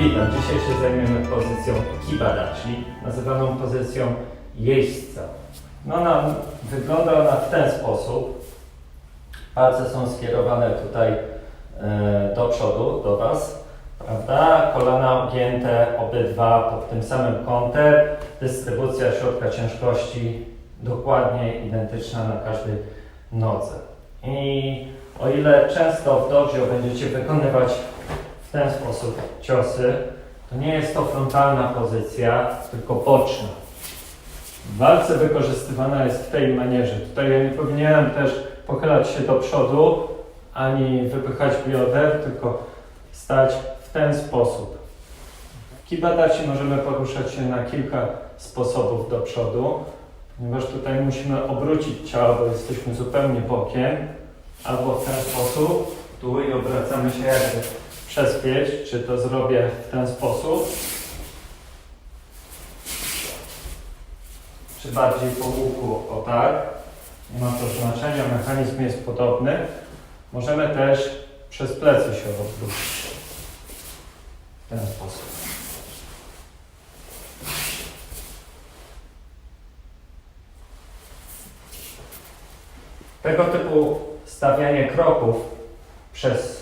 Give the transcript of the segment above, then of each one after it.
a dzisiaj się zajmiemy pozycją kibadachi, nazywaną pozycją jeźdźca. No ona, wygląda ona w ten sposób. Palce są skierowane tutaj e, do przodu, do Was, prawda? Kolana ugięte obydwa pod tym samym kątem. Dystrybucja środka ciężkości dokładnie identyczna na każdej nodze. I o ile często w dojo będziecie wykonywać w ten sposób ciosy, to nie jest to frontalna pozycja, tylko boczna. W walce wykorzystywana jest w tej manierze. Tutaj ja nie powinienem też pochylać się do przodu, ani wypychać bioder, tylko stać w ten sposób. W kibadaci możemy poruszać się na kilka sposobów do przodu, ponieważ tutaj musimy obrócić ciało, bo jesteśmy zupełnie bokiem, albo w ten sposób, tu i obracamy się jakby przez pieś, czy to zrobię w ten sposób, czy bardziej po łuku, o tak. Nie ma to znaczenia, mechanizm jest podobny. Możemy też przez plecy się odwrócić. W ten sposób. Tego typu stawianie kroków przez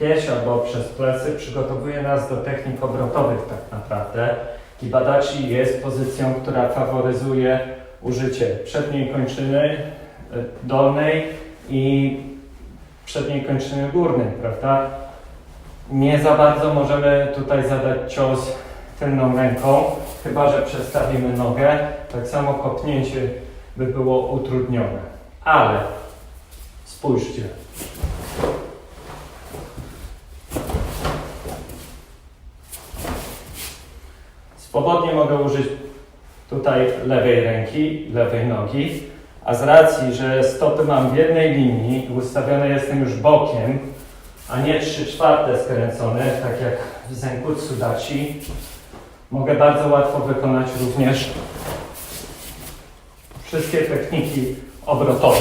pierś albo przez plecy przygotowuje nas do technik obrotowych tak naprawdę. Kibadachi jest pozycją, która faworyzuje użycie przedniej kończyny y, dolnej i przedniej kończyny górnej, prawda? Nie za bardzo możemy tutaj zadać cios tylną ręką, chyba że przestawimy nogę. Tak samo kopnięcie by było utrudnione. Ale spójrzcie. Swobodnie mogę użyć tutaj lewej ręki, lewej nogi, a z racji, że stopy mam w jednej linii i ustawione jestem już bokiem, a nie 3 czwarte skręcone, tak jak w Zenkutsu Dachi, mogę bardzo łatwo wykonać również wszystkie techniki obrotowe.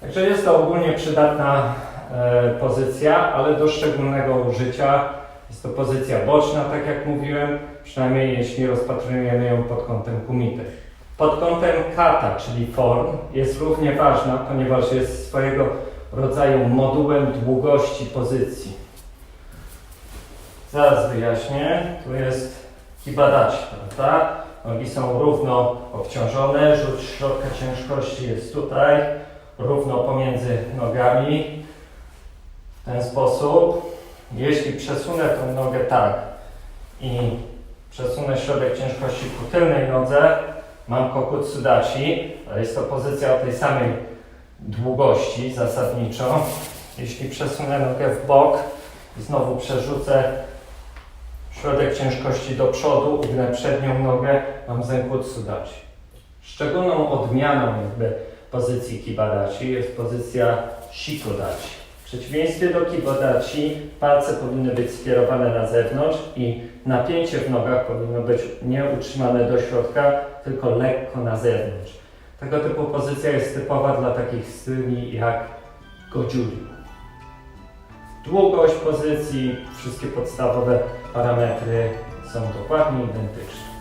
Także jest to ogólnie przydatna pozycja, ale do szczególnego użycia. Jest to pozycja boczna, tak jak mówiłem, przynajmniej jeśli rozpatrujemy ją pod kątem kumity. Pod kątem kata, czyli form, jest równie ważna, ponieważ jest swojego rodzaju modułem długości pozycji. Zaraz wyjaśnię. Tu jest kibadachi, prawda? Nogi są równo obciążone, rzut środka ciężkości jest tutaj, równo pomiędzy nogami. W ten sposób. Jeśli przesunę tą nogę tak i przesunę środek ciężkości ku tylnej nodze, mam kokutsudachi, ale jest to pozycja o tej samej długości zasadniczo. Jeśli przesunę nogę w bok i znowu przerzucę środek ciężkości do przodu, ugnę przednią nogę, mam zenkutsudachi. Szczególną odmianą jakby pozycji kibadachi jest pozycja shikodachi. W przeciwieństwie do kibadachi palce powinny być skierowane na zewnątrz i napięcie w nogach powinno być nie utrzymane do środka, tylko lekko na zewnątrz. Tego typu pozycja jest typowa dla takich styli jak goju-ryu. Długość pozycji, wszystkie podstawowe parametry są dokładnie identyczne.